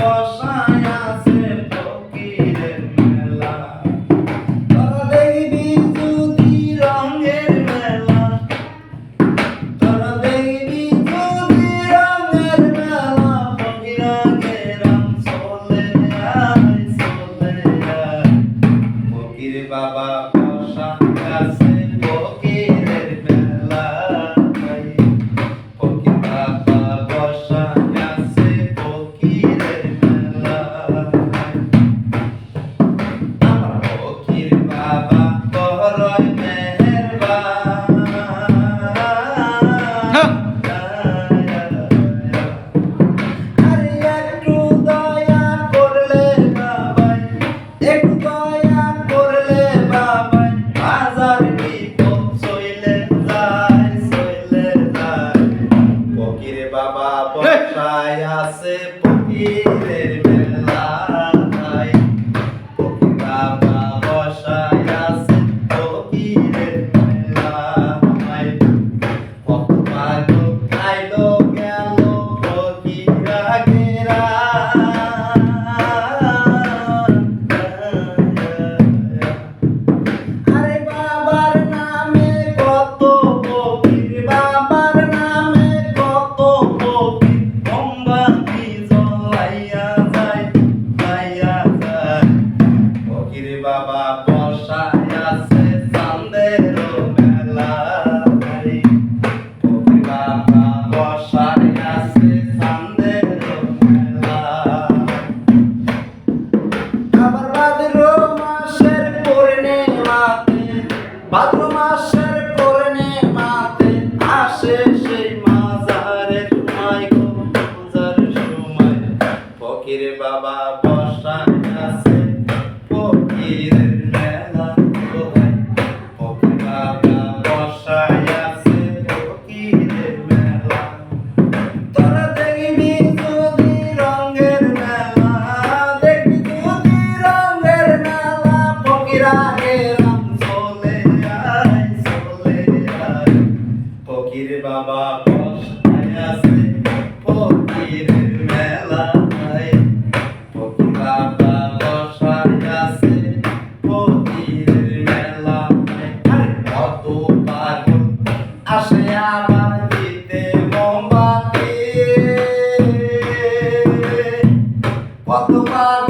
বসা বাবা বসায় আছে চান্দের মেলা বাবা বসায় আছে চান্দের মেলা। আবার ভাদ্র মাসের পূর্ণিমাতে ভাদ্র মাসের পূর্ণিমাতে আসে সেই মাজারের সময় গো, মাজারের সময়। ফকির বাবা What the world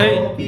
Hey.